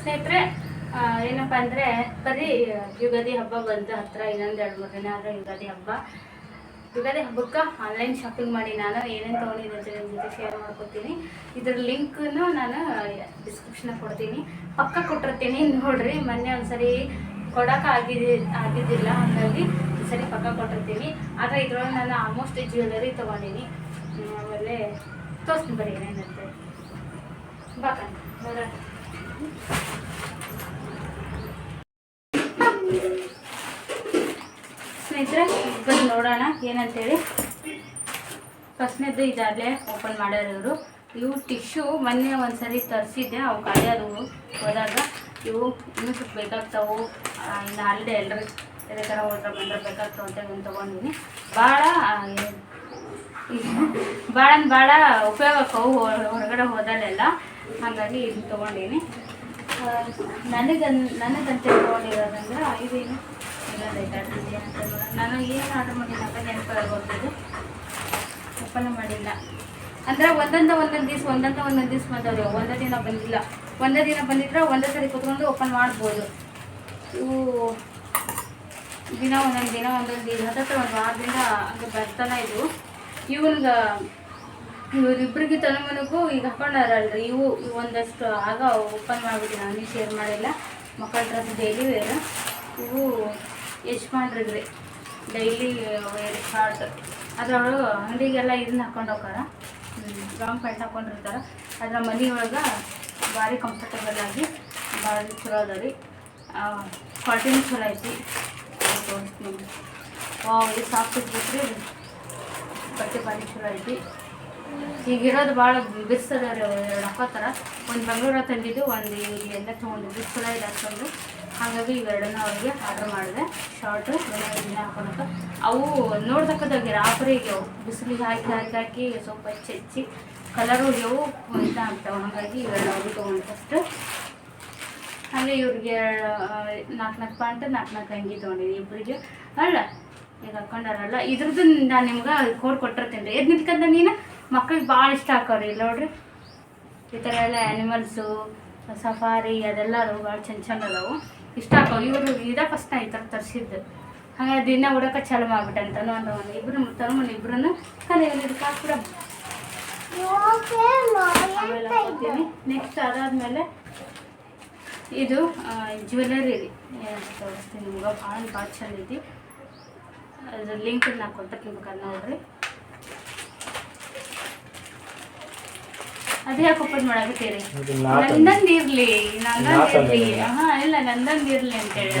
ಸ್ನೇಹಿತರೆ ಏನಪ್ಪ ಅಂದರೆ, ಬರೀ ಯುಗಾದಿ ಹಬ್ಬ ಬಂದ ಹತ್ರ, ಇನ್ನೊಂದು ಎರಡು ಮೂರು ದಿನ ಆದರೆ ಯುಗಾದಿ ಹಬ್ಬ. ಯುಗಾದಿ ಹಬ್ಬಕ್ಕೆ ಆನ್ಲೈನ್ ಶಾಪಿಂಗ್ ಮಾಡಿ ನಾನು ಏನೇನು ತೊಗೊಂಡಿದ್ದೆ ಅಂತ ಜೊತೆ ಶೇರ್ ಮಾಡ್ಕೊತೀನಿ. ಇದ್ರ ಲಿಂಕನ್ನು ನಾನು ಡಿಸ್ಕ್ರಿಪ್ಷನ್ ಕೊಡ್ತೀನಿ. ಪಕ್ಕ ಕೊಟ್ಟಿರ್ತೀನಿ ನೋಡ್ರಿ, ಮೊನ್ನೆ ಒಂದ್ಸರಿ ಕೊಡಕ್ಕೆ ಆಗಿದ್ದಿ ಆಗಿದ್ದಿಲ್ಲ, ಹಾಗಾಗಿ ಈ ಸರಿ ಪಕ್ಕ ಕೊಟ್ಟಿರ್ತೀನಿ. ಆದರೆ ಇದ್ರೊಳಗೆ ನಾನು ಆಲ್ಮೋಸ್ಟ್ ಜ್ಯುವೆಲರಿ ತೊಗೊಂಡಿನಿ. ಆಮೇಲೆ ತೋರಿಸ್ತೀನಿ ಬರೀ ಏನೇನಂತೆ ಬಾಕ ಬರೋಣ ಬಂದು ನೋಡೋಣ, ಏನಂತೇಳಿ. ಫಸ್ಟ್ನೇದು ಇದಾಗಲೇ ಓಪನ್ ಮಾಡ್ಯಾರ ಇವರು. ಇವು ಟಿಶ್ಯೂ ಮೊನ್ನೆ ಒಂದು ಸರಿ ತರಿಸಿದ್ದೆ, ಅವು ಆದವು. ಹೋದಾಗ ಇವು ಇನ್ನೂ ಸ್ವಲ್ಪ ಬೇಕಾಗ್ತಾವು ಇನ್ನು ಹಾಲಿಡೇ ಎಲ್ಲರೂ ಬೇರೆ ಥರ ಹೋದ್ರೆ ಬಂದ್ರೆ ಬೇಕಾಗ್ತಾವೆ ಅಂತ ಇವ್ನು ತೊಗೊಂಡಿನಿ. ಭಾಳ ಭಾಳ ಭಾಳ ಉಪಯೋಗ ಆಕ್ಕವು ಹೊರಗಡೆ ಹೋದಲ್ಲೆಲ್ಲ. ಹಾಗಾಗಿ ಇದನ್ನ ತೊಗೊಂಡೀನಿ. ನನಗೆ ನನಗಂತ ತೊಗೊಂಡಿರೋದಂದ್ರೆ ಇನ್ನೊಂದು ಐತೆ ಆರ್ಡರ್ ಅಂತ ನಾನು ಏನು ಆರ್ಡರ್ ಮಾಡಿಲ್ಲ ಅಂತ ನೆನಪಾಗೋದು ಓಪನ್ ಮಾಡಿಲ್ಲ. ಅಂದ್ರೆ ಒಂದೊಂದು ಒಂದೊಂದು ದಿವ್ಸ, ಒಂದೊಂದು ಒಂದೊಂದು ದಿವ್ಸ ಬಂದವ್ರಿ. ಒಂದೇ ದಿನ ಬಂದಿಲ್ಲ. ಒಂದೇ ದಿನ ಬಂದಿದ್ರೆ ಒಂದೇ ಸರಿ ಕುತ್ಕೊಂಡು ಓಪನ್ ಮಾಡ್ಬೋದು. ಇವು ದಿನ ಒಂದೊಂದು ದಿನ ಒಂದೊಂದು ದಿನ, ಹತ್ತತ್ರ ಒಂದು ವಾರದಿಂದ ಹಂಗೆ ಬರ್ತಾನೆ ಇದ್ವು. ಇವನ್ಗೆ ಇವರಿಬ್ಬರಿಗೆ ತಲೆಮನಗೂ ಈಗ ಹಾಕೊಂಡಾರಲ್ರಿ. ಇವು ಒಂದಷ್ಟು ಆಗ ಓಪನ್ ಮಾಡಿಬಿಟ್ಟು ನಾನು ಶೇರ್ ಮಾಡಿಲ್ಲ. ಮಕ್ಕಳ ಡ್ರೆಸ್ ಡೈಲಿ ವೇರ್ ಇವು ಯಜಮಾನ್ರಿಗೆ ಡೈಲಿ ವೇರ್ ಶಾರ್ಟ್ ಅದರೊಳಗೆ ಅಂಗಡಿಗೆಲ್ಲ ಇದನ್ನ ಹಾಕೊಂಡು ಹೋಗಾರ ಲಾಂಗ್ ಪ್ಯಾಂಟ್ ಹಾಕೊಂಡಿರ್ತಾರೆ. ಅದರ ಒಳಗೆ ಭಾರಿ ಕಂಫರ್ಟಬಲ್ ಆಗಿ ಭಾರಿ ಚಲೋ ಅದ ರೀ. ಕ್ವಾಲಿಟಿನೂ ಚಲೋ ಐತಿ. ತೋರಿಸ್ತೀನಿ ವಾವ್ ಸಾಫ್ಟ್ ರೀ ಬಟ್ಟೆ ಭಾರಿ ಚಲೋ ಐತಿ. ಈಗಿರೋದು ಭಾಳ ಬಿರ್ಸದವ್ರಿ ರೀ ಎರಡು ಹಾಕೋತಾರ ಒಂದು ಬೆಂಗಳೂರ ತಂದಿದ್ದು, ಒಂದು ಇಲ್ಲಿ ಎಲ್ಲ ತೊಗೊಂಡು ಚಲೋ ಇದೆ ಹಾಕೊಂಡು ಹಾಗಾಗಿ ಇವೆರಡನ್ನ ಅವ್ರಿಗೆ ಆರ್ಡ್ರ್ ಮಾಡಿದೆ. ಶಾರ್ಟು ದಿನ ಹಾಕೊಳಕ್ಕೆ. ಅವು ನೋಡ್ತಕ್ಕದಾಗಿ ರಾತ್ರಿಗೆ ಅವು ಬಿಸಿಲಿಗೆ ಹಾಕಿ ಹಾಕಿ ಹಾಕಿ ಸ್ವಲ್ಪ ಹೆಚ್ಚಿ ಹೆಚ್ಚಿ ಕಲರು ಹೋಗ್ಯವು ಇದಾಗ್ತಾವೆ ಹಾಗಾಗಿ ಇವೆರಡು ಅವ್ರಿಗೆ ತೊಗೊಂಡು ಫಸ್ಟ್ ಹಾಗೆ ಇವ್ರಿಗೆ ನಾಲ್ಕು ನಾಲ್ಕು ಪ್ಯಾಂಟ್ ನಾಲ್ಕು ನಾಲ್ಕು ಅಂಗಿ ತೊಗೊಂಡಿದ್ದೆ ಇಬ್ಬರಿಗೆ ಅಲ್ಲ, ಈಗ ಹಾಕೊಂಡಾರಲ್ಲ ಇದ್ರದ್ದು ನಾನು ನಿಮ್ಗೆ ಕೋಡ್ ಕೊಟ್ಟಿರ್ತೀನಿ ರೀ. ಎದ್ದು ನಿಂತ್ಕಂದ ನೀನು? ಮಕ್ಳಿಗೆ ಭಾಳ ಇಷ್ಟ ಆಕವ್ರಿ, ಇಲ್ಲಿ ನೋಡ್ರಿ. ಈ ಥರ ಎಲ್ಲ ಆ್ಯನಿಮಲ್ಸು ಸಫಾರಿ ಅದೆಲ್ಲ ಭಾಳ ಚೆಂದ ಚೆಂದ ಅದಾವು. ಇಷ್ಟ ಹಾಕೋ ಇವರು ಇದ ಫಸ್ಟ್ ಈ ಥರ ತರಿಸಿದ್ದು. ಹಾಗೆ ದಿನ ಉಡೋಕೆ ಚಾಲು ಅಂತ ಒಂದು ಒಂದು ಇಬ್ಬರು ತಗೊಂಡು ಇಬ್ಬರನ್ನು ಕಲಿಯಲ್ಲಿ ಹಾಕ್ಬಿಡ. ಆಮೇಲೆ ನೆಕ್ಸ್ಟ್ ಅದಾದಮೇಲೆ ಇದು ಜ್ಯುವೆಲರಿ ರೀ. ತೋರಿಸ್ತೀನಿ ನಿಮ್ಗೆ, ಭಾಳ ಭಾಳ ಚಂದ ಐತಿ. ಅದ್ರ ಲಿಂಕ್ ನಾ ಕೊಟ್ಟಿರ್ತೀನಿ ಬೇಕಾದ್ರೆ ನೋಡ್ರಿ. ಅದೇ ಯಾಕೆ ಓಪನ್ ಮಾಡಾಕತ್ತೀರಿ? ನಂದನ್ ಇರ್ಲಿ ನಂದನ್ ಇರ್ಲಿ ಹಾ ಇಲ್ಲ ನಂದನ್ ಇರ್ಲಿ ಅಂತೇಳಿ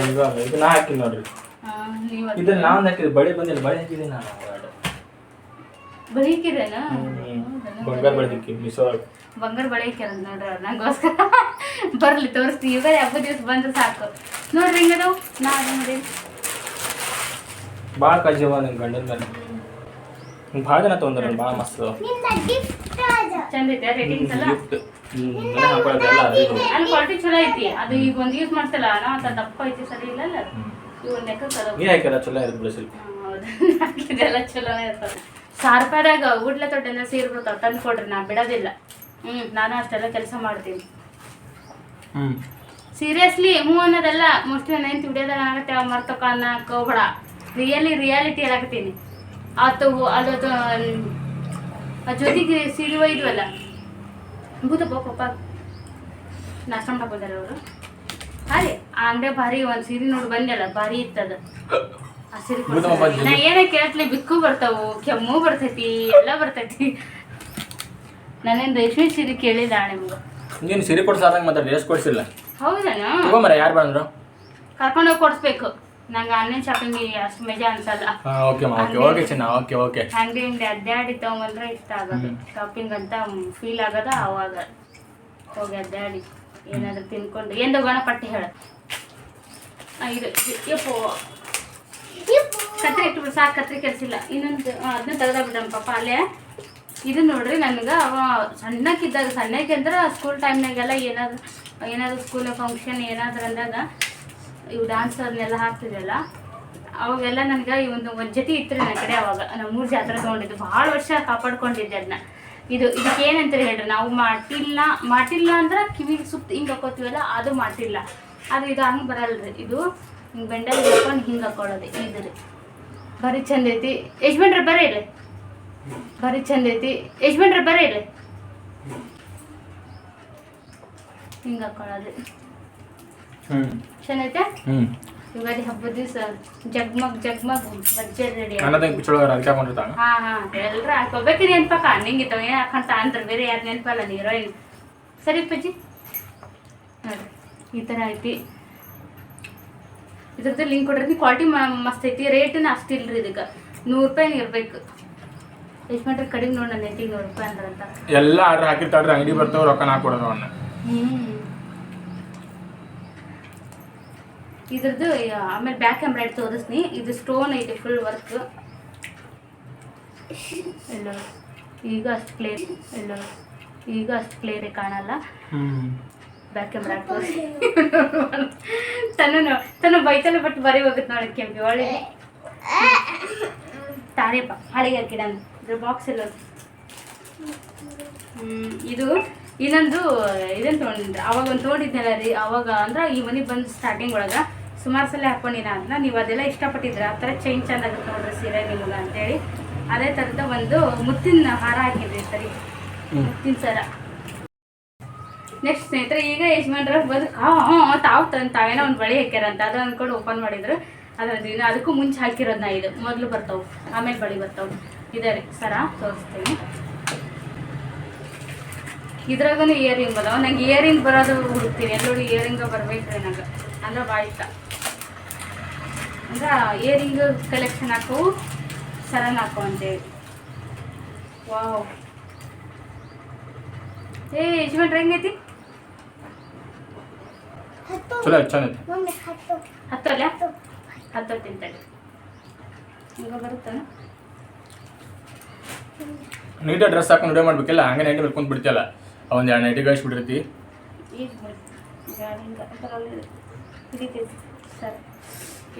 ಇದು ನಾ ಹಾಕಿ ನೋಡ್ರಿ. ಹಾ ನೀವು ಇದನ್ನ ನಾವು ಹಾಕಿದ್ವಿ ಬಳೆ ಬಂದಿಲ್ಲ ಬಳಿ ಹಾಕಿದೆ ನಾನು. ಬರೀಕಿರೇನ ಬಂಗಾರ ಬೆಳೆದಿಕ್ಕಿ ಮಿಸೋ ಬಂಗಾರ ಬಳೆ ಹಾಕ್ಯಾರ ನೋಡ್ರಿ ನಂಗೋಸ್ಕರ. ಬರ್ಲಿ ತೋರಿಸ್ತೀವಿ ಯುಗಾದಿ ಹಬ್ಬ ದಿವಸ ಬಂದ್ರೆ ಸಾಕು. ನೋಡ್ರಿ ಹಿಂಗದು ನಾ ನೋಡಿ. ಭಾಳ ಕಾಳಜಿ ಅವ ನಿಮ್ಮ ಗಂಡನ ಮೇಲೆ. ಭಾಳ ಜನ ತೊಂದ್ರೆ ಭಾಳ ಮಸ್ತ್. ಚಂದ ಐತೆ ರೇಟಿಂಗ್ಸ್ ಎಲ್ಲ ಅದು. ಅಲ್ಲಿ ಕ್ವಾಲಿಟಿ ಚಲೋ ಐತಿ ಅದು ಈಗ ಒಂದು ಯೂಸ್ ಮಾಡ್ತಲ್ಲ ನಾ ಅಂತ ದಪ್ಪ ಐತಿ ಸರಿ ಇಲ್ಲ ಅಲ್ಲ ಇವ್ ಒಂದು ಲೆಕ್ಕ ಚಲೋ ನೀ ಹಾಕ್ಯಾರ ಚಲೋ ಇರುತ್ತೆ ಬಿಡಿ ಸ್ವಲ್ಪ ಹೌದು. ಇದೆಲ್ಲ ಚಲೋನೇ ಇರ್ತದೆ ಸಾವಿರ ರೂಪಾಯಿದಾಗ ಉಡ್ಲೆ ತೊಟ್ಟೆಲ್ಲ ಸೀರೆ ಬರ್ತಾವೆ ತಂದು ಕೊಡ್ರಿ ನಾ ಬಿಡೋದಿಲ್ಲ. ಹ್ಞೂ ನಾನು ಅಷ್ಟೆಲ್ಲ ಕೆಲಸ ಮಾಡ್ತೀನಿ. ಹ್ಞೂ ಸೀರಿಯಸ್ಲಿ ಹ್ಞೂ ಅನ್ನೋದೆಲ್ಲ ಮೋಸ್ಟ್ಲಿ ನೈನ್ತ್ ವಿಡಿಯೋದಾಗ ಆಗತ್ತೆ ಮರ್ತಕ ಅನ್ನಕ್ಕೆ ಹೋಗ್ಬೇಡ ರಿಯಲಿ ರಿಯಾಲಿಟಿ ಹೇಳಕತ್ತೀನಿ. ಆತು ಅದು ಆ ಜೊತೆಗೆ ಸೀರೆ ಒಯ್ದ್ವಲ್ಲ ಬೂತಪ್ಪ ಪಪ್ಪ ನಾಷ್ಟ ಮಾಡಕ್ ಬಂದಾರ ಅವರು. ಹಾಗೆ ಆ ಅಂಗಡಿ ಭಾರಿ ಒಂದು ಸೀರೆ ನೋಡಿ ಬಂದಲ್ಲ ಭಾರಿ ಇತ್ತದ. ಆ ಸೀರೆ. ನಾ ಏನೇ ಕೇಳ್ತ್ಲಿ ಬಿಕ್ಕು ಬರ್ತಾವು ಕೆಮ್ಮು ಬರ್ತೈತಿ ಎಲ್ಲ ಬರ್ತೈತಿ. ನಾನೇನು ರೇಷ್ಮೆ ಸೀರೆ ಕೇಳಿಲ್ಲ ನಿಮ್ಗೆ. ನೀನು ಸಿರಿ ಕೊಡ್ಸಾದಂಗೆ ಮತ್ತೆ ಡ್ರೆಸ್ ಕೊಡ್ಸಿಲ್ಲ. ಹೌದನ? ತಗೊಂಬರ ಯಾರು ಬಂದ್ರು? ಕರ್ಕೊಂಡೋಗಿ ಕೊಡಿಸ್ಬೇಕು. ನಂಗೆ ಆನ್ಲೈನ್ ಶಾಪಿಂಗ್ ಅಷ್ಟು ಮಜಾ ಅನ್ಸಲ್ಲ. ಓಕೆ ಓಕೆ ಓಕೆ ಚಿನ್ನ ಓಕೆ ಓಕೆ ಅಂಗಡಿ ಅಂಗಡಿ ಅಡ್ಡಾಡಿ ತಗೊಂಬಂದ್ರೆ ಇಷ್ಟ ಆಗೋದು. ಶಾಪಿಂಗ್ ಅಂತ ಫೀಲ್ ಆಗೋದ? ಅವಾಗ ಹೋಗಿ ಅಡ್ಡಾಡಿ ಏನಾದರೂ ತಿನ್ಕೊಂಡು. ಏನು ತಗೋಣ ಪಟ್ಟಿ ಹೇಳ. ಇದು ಯಪ್ಪೋ ಕತ್ರಿ ಇಟ್ಬಿಡು ಸಾಕು ಕತ್ರಿ ಕೆಲ್ಸಿಲ್ಲ ಇನ್ನೊಂದು ಅದನ್ನ ತೆಗ್ದಾಬಿಟ್ಟಮ್ಮ ಪಾಪ ಅಲ್ಲೇ. ಇದು ನೋಡ್ರಿ ನನಗೆ ಅವ ಸಣ್ಣಕ್ಕಿದ್ದಾಗ ಸಣ್ಣಕ್ಕೆ ಅಂದ್ರೆ ಸ್ಕೂಲ್ ಟೈಮ್ನಾಗೆಲ್ಲ ಏನಾದ್ರು ಏನಾದ್ರು ಸ್ಕೂಲ್ ಫಂಕ್ಷನ್ ಏನಾದ್ರು ಅಂದಾಗ ಇವು ಡಾನ್ಸ್ ಅದನ್ನೆಲ್ಲ ಹಾಕ್ತಿದ್ವಲ್ಲ ಅವಾಗೆಲ್ಲ ನನಗೆ ಈ ಒಂದು ಒಂದು ಜೊತೆ ಇತ್ತು ನನ್ನ ಕಡೆ ಅವಾಗ. ನಾವು ಮೂರು ಜಾತ್ರೆ ತೊಗೊಂಡಿದ್ದು. ಭಾಳ ವರ್ಷ ಕಾಪಾಡ್ಕೊಂಡಿದ್ದೆ ಅದನ್ನ ಇದು ಇದಕ್ಕೆ ಏನಂತ ಹೇಳ್ರಿ, ನಾವು ಮಾಟಿಲ್ಲ ಮಾಟಿಲ್ಲ ಅಂದ್ರೆ ಕಿವಿಗೆ ಸುತ್ತ ಹಿಂಗೆ ಹಾಕೋತೀವಲ್ಲ, ಅದು ಮಾಟಿಲ್ಲ ಅದು ಇದು ಹಂಗೆ ಬರಲ್ರಿ. ಇದು ಹಿಂಗೆ ಬೆಂಡಲ್ಲಿ ಹಾಕೊಂಡು ಹಿಂಗೆ ಹಾಕೊಳ್ಳೋದು. ಇದು ರೀ ಭಾರಿ ಚಂದ ಐತಿ. ಯಜಮಾನ್ರಿ ಬರೀ ಇಲ್ಲಿ. ಬರೀ ಚಂದ ಐತಿ. ಯಜಮಾನ್ರಿ ಬರೀ ಇಲ್ಲಿ. ಹಿಂಗೆ ಹಾಕೊಳ್ಳೋದು. ಹ್ಞೂ ಯುಗಾದಿ ಹಬ್ಬದ ದಿವಸ ಜಗ್ಮಗ್ ಜಗ್ಮಗ್ ರೆಡಿ ಅನ್ನೋದಂಗೆ ಅದಕ್ಕೆ ಹಾ ಹಾ. ಎಲ್ರ ಹಾಕೋಬೇಕ್ರಿ ನೆನ್ಪಕ್ಕ ನಿಂಗಿತ್ತವ ಏನ್ ಹಾಕಂತ ಅಂದ್ರ ಬೇರೆ ಯಾರು ನೆನಪಲ್ಲ ನೀರೋ ಸರಿ ಪಜ್ಜಿ ಈ ಥರ ಐತಿ. ಇದ್ರದ್ದು ಲಿಂಕ್ ಕೊಡ್ರಿ ಕ್ವಾಲಿಟಿ ಮಸ್ತ್ ಐತಿ. ರೇಟ್ ಅಷ್ಟು ಇಲ್ರಿ ಇದಕ್ಕೆ. ನೂರು ರೂಪಾಯಿ ಇರ್ಬೇಕು ಎಷ್ಟು ಮಾಡ್ರಿ? ಕಡಿಮೆ ನೋಡಿ ನನ್ನ ನೆಟ್ಟಿಗೆ ನೂರು ರೂಪಾಯಿ ಅಂದ್ರಂತ. ಎಲ್ಲ ಆರ್ಡ್ರ್ ಅಂಗಡಿ ಬರ್ತಾವ ರೊಕ್ಕ ನಾ ಕೊಡೋದು ಅವನ್ನ ಹ್ಮ್. ಇದ್ರದ್ದು ಆಮೇಲೆ ಬ್ಯಾಕ್ ಎಂಬ್ರಾಯ್ಡ್ ತೋರಿಸ್ನಿ ಇದು ಸ್ಟೋನ್ ಐತೆ ಫುಲ್ ವರ್ಕ್ ಎಲ್ಲ ಈಗ ಅಷ್ಟು ಕ್ಲಿಯರ್ ಎಲ್ಲ ಈಗ ಅಷ್ಟು ಕ್ಲಿಯರ್ ಕಾಣಲ್ಲ. ಬ್ಯಾಕ್ ಎಂಬ್ರಾಯ್ಡ್ ತೋರಿಸಿ ತನ್ನ ತನ್ನ ಬೈತಲ್ಲ ಬಟ್ ಬರೀ ಹೋಗುತ್ತೆ ನೋಡಿ ಕೆಂಪಿ ಒಳ್ಳೆ ತಾರೇಪ ಹಳಿಗೆ ಹಾಕಿಡ ಇದ್ರ ಬಾಕ್ಸ್ ಎಲ್ಲ ಹ್ಮ್, ಇದು ಇನ್ನೊಂದು ಇದನ್ನು ತೊಗೊಂಡಿದ್ರೆ? ಅವಾಗ ಒಂದು ತೊಗೊಂಡಿದ್ನಲ್ಲ ರೀ ಅವಾಗ ಅಂದ್ರೆ ಈ ಮನೆಗೆ ಬಂದು ಸ್ಟಾರ್ಟಿಂಗ್ ಒಳಗೆ ಸುಮಾರು ಸಲ ಹಾಕೊಂಡಿನ ಅಂತ. ನೀವು ಅದೆಲ್ಲ ಇಷ್ಟಪಟ್ಟಿದ್ರೆ ಆ ಥರ ಚೈನ್ ಚಂದ ಆಗುತ್ತೆ ನೋಡ್ರಿ ಸೀರೆ ನಿಮ್ಗೆ ಅಂತೇಳಿ. ಅದೇ ಥರದ ಒಂದು ಮುತ್ತಿನ ಹಾರ ಹಾಕಿದ್ರಿ ಸರಿ. ಮುತ್ತಿನ ಸರ. ನೆಕ್ಸ್ಟ್ ಸ್ನೇಹಿತರೆ ಈಗ ಯಜಮಾನ್ರ ಬಂದು ಹಾಂ ಹಾಂ ತಾವು ತಂದು ತಾವೇನೋ ಒಂದು ಬಳಿ ಹಾಕ್ಯಾರಂತ ಅದು ಅಂದ್ಕೊಂಡು ಓಪನ್ ಮಾಡಿದ್ರು. ಅದ್ರದ್ದು ಅದಕ್ಕೂ ಮುಂಚೆ ಹಾಕಿರೋದನ್ನ ಇದು. ಮೊದಲು ಬರ್ತಾವೆ. ಆಮೇಲೆ ಬಳಿ ಬರ್ತಾವೆ. ಇದೇ ರೀ. ಸರ ತೋರಿಸ್ತೀನಿ. ಇದ್ರಾಗೂ ಇಯರಿಂಗ್ ಬದಾವ. ನಂಗೆ ಇಯರಿಂಗ್ ಬರೋದು ಹುಡುಕ್ತೀನಿ. ಎಲ್ಲರೂ ಇಯರಿಂಗ್ ಬರ್ಬೇಕ್ರಿ ನಂಗೆ. ಅಂದ್ರೆ ಇಷ್ಟ ಅಂದ್ರೆ ಇಯರಿಂಗ್ ಕಲೆಕ್ಷನ್ ಹಾಕವು ಸರನ್ ಹಾಕೋ ಅಂತೇಳಿ ವಾವ್. ಏ ಯಜಮಾನ್ರ ಹೆಂಗೈತಿ? ಚಲೋ ಐತೆ ಹತ್ತಲ್ಲ? ಹತ್ತು. ತಿಂತಾಳೆ ಈಗ ಬರುತ್ತಾನ? ನೀಟಾಗಿ ಡ್ರೆಸ್ ಹಾಕೊಂಡು ವಿಡಿಯೋ ಮಾಡ್ಬೇಕಿಲ್ಲ ಹಂಗೆ ನೈಟಿ ಮೇಲೆ ಕುಂತ್ ಬಿಡ್ತಿಯಲ್ಲ ಒಂದು ಎರಡು ನೈಟಿ ಅದರಲ್ಲಿ ಸರ್.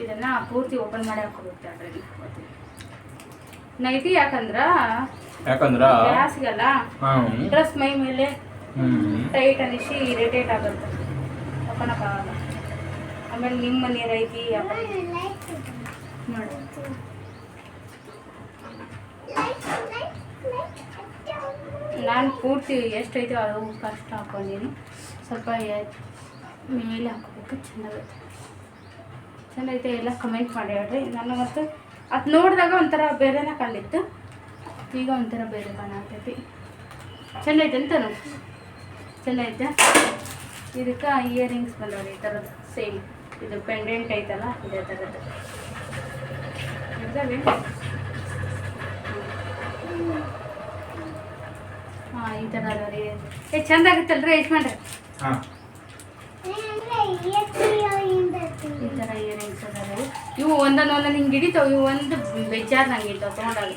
ಇದನ್ನ ಪೂರ್ತಿ ಓಪನ್ ಮಾಡಿ ಹಾಕೋಬೇಕು ಅದರಲ್ಲಿ. ನೈಟಿ ಯಾಕಂದ್ರ ಯಾಕಂದ್ರ? ಗ್ಯಾಸ್ಗೆಲ್ಲ ಹಾಂ ಡ್ರೆಸ್ ಮೈ ಮೇಲೆ ಟೈಟ್ ಅನಿಸಿ ಇರಿಟೇಟ್ ಆಗುತ್ತೆ. ಹಾಕೊಳಕ್ಕಾಗಲ್ಲ ಆಮೇಲೆ ನಿಮ್ಮ ಮನೆಯವ್ರು ಐತಿ ನೋಡಿ. ನಾನು ಪೂರ್ತಿ ಎಷ್ಟೈತೆ ಅದು ಕಷ್ಟ ಹಾಕೊಂಡಿನಿ ಸ್ವಲ್ಪ ಮೇಲೆ ಹಾಕೋಬೇಕು ಚೆನ್ನಾಗೈತೆ ಐತೆ ಎಲ್ಲ ಕಮೆಂಟ್ ಮಾಡಿ ಹೇಳ್ರಿ. ನಾನು ಮತ್ತು ಅದು ನೋಡಿದಾಗ ಒಂಥರ ಬೇರೆನೇ ಕಂಡಿತ್ತು. ಈಗ ಒಂಥರ ಬೇರೆ ಕಾಣತೈತಿ ಚೆನ್ನೈತೆ ಚೆಂದ ಚೆನ್ನೈತೆ ಇದಕ್ಕೆ ಇಯರಿಂಗ್ಸ್ ಬಂದವ್ರಿ ಈ ಥರದ್ದು ಸೇಮ್ ಇದು ಪೆಂಡೆಂಟ್ ಐತಲ್ಲ ಇದೇ ಥರದ್ದು ಇದ್ದಾವೆ ಹಾಂ ಈ ಥರ ಅದಾವ್ರಿ ಏ ಚಂದ ಆಗುತ್ತಲ್ರಿ ಯಜಮಾನ್ರಿ? ಹಾಂ. ಥರ ಇಯರಿಂಗ್ಸ್ ಅದಾವೆ ಇವು ಒಂದೊಂದು ಒಂದೊಂದು ಹಿಂಗೆ ಹಿಡಿತಾವೆ ಇವು ಒಂದು ಬೇಜಾರು ನಂಗೆ ಇರ್ತಾವೆ ತೊಗೊಂಡಾಗ.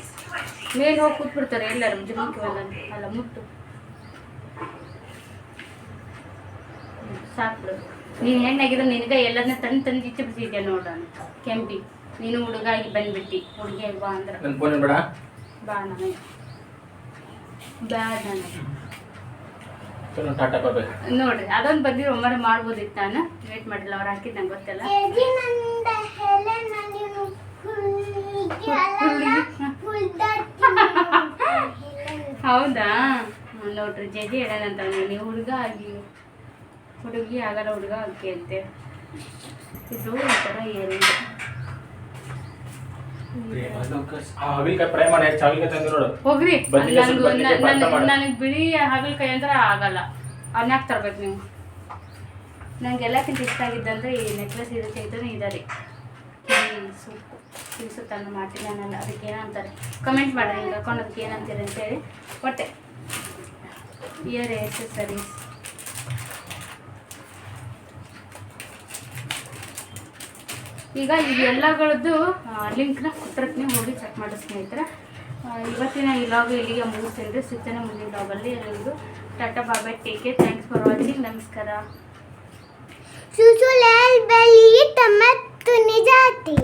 ಮೇಲೆ ಹೋಗಿ ಕೂತ್ಬಿಡ್ತಾರೆ ಎಲ್ಲರೂ ಜುಮ್ಕಿ ಒಂದೊಂದು ಅಲ್ಲ ಮುಟ್ಟು. ಸಾಕು ನೀನು ಹೆಣ್ಣಾಗಿದ್ರೆ ನಿನಗೆ ಎಲ್ಲದನ್ನ ತಂದು ತಂದು ಇಟ್ಟು ಬಿಟ್ಟಿದ್ದೆ ನೋಡೋಣ ಕೆಂಪಿ ನೀನು ಹುಡುಗ ಆಗಿ ಬಂದ್ಬಿಟ್ಟು ಹುಡುಗಿ ಬಾ ಅಂದ್ರೆ. ಬಾ ನನಗೆ ಬ್ಯಾಡ್ ನನಗೆ ನೋಡ್ರಿ ಅದೊಂದು ಬಂದಿರೋ ಒಮ್ಮೆ ಮಾಡ್ಬೋದಿತ್ತು ನಾನು. ವೇಟ್ ಮಾಡಿಲ್ಲ ಅವ್ರು ಹಾಕಿದ್ ನಂಗೆ ಗೊತ್ತಿಲ್ಲ. ಹೌದಾ? ನೋಡ್ರಿ ಜಜಿ ಹೇಳಂತ ನೀವು ಹುಡುಗ ಆಗಿ ಹುಡುಗಿ ಆಗಲ್ಲ ಹುಡುಗ ಆಗಿ ಅಂತೆ ಇದು ಒಂಥರ ಥರ ಏನಿಲ್ಲ ಹಾಗಲಕಾಯಿ ಫ್ರೈ ಮಾಡಿ ಹೆಚ್ಚು ಹಾಗಲಕಾಯಿ ತಂದು ನೋಡು ಹೋಗ್ರಿ. ನನಗೆ ಬಿಳಿ ಹಾಗಲಕಾಯಿ ಅಂದ್ರೆ ಆಗಲ್ಲ. ಅನ್ಯಾಕ್ ತರ್ಬೇಕು ನೀವು? ನಂಗೆ ಎಲ್ಲಕ್ಕಿಂತ ಇಷ್ಟ ಆಗಿದ್ದಂದ್ರೆ ಈ ನೆಕ್ಲೆಸ್ ಇದಕ್ಕೆ ಚೈತನ್ಯ ಇದಾರೆ. ಸೂಪು ತಿನ್ಸುತ್ತನ್ನು ಮಾಡ್ತೀನಿ ನಾನು ಅದಕ್ಕೆ ಏನಂತಾರೆ? ಕಮೆಂಟ್ ಮಾಡಿ ಹಿಂಗೆ ಹಾಕೊಂಡು ಅದಕ್ಕೆ ಏನಂತೀರಿ ಅಂತೇಳಿ. ಕೊಟ್ಟೆ ಇಯರ್ ಎಸೆಸರೀಸ್ ಈಗ ಇವೆಲ್ಲಗಳದ್ದು ಲಿಂಕ್ನ ಕೊಟ್ಟಿರ್ತೀನಿ, ಹೋಗಿ ಚೆಕ್ ಮಾಡಿ ಸ್ನೇಹಿತರೆ. ಇವತ್ತಿನ ಇಲಾಗ ಇಲ್ಲಿಗೆ ಮುಗಿಸ್ತೇನೆ ಸೂಚನೆ ಮುಂದಿನ ಲಾಗಲ್ಲಿ ಎಲ್ಲರಿಗೂ Tata bye take. Care thanks for watching ನಮಸ್ಕಾರ. ಸುಸುಲಾಲ್ ಬೆಲಿ ತಮ್ಮ ನಿಜಾತಿ.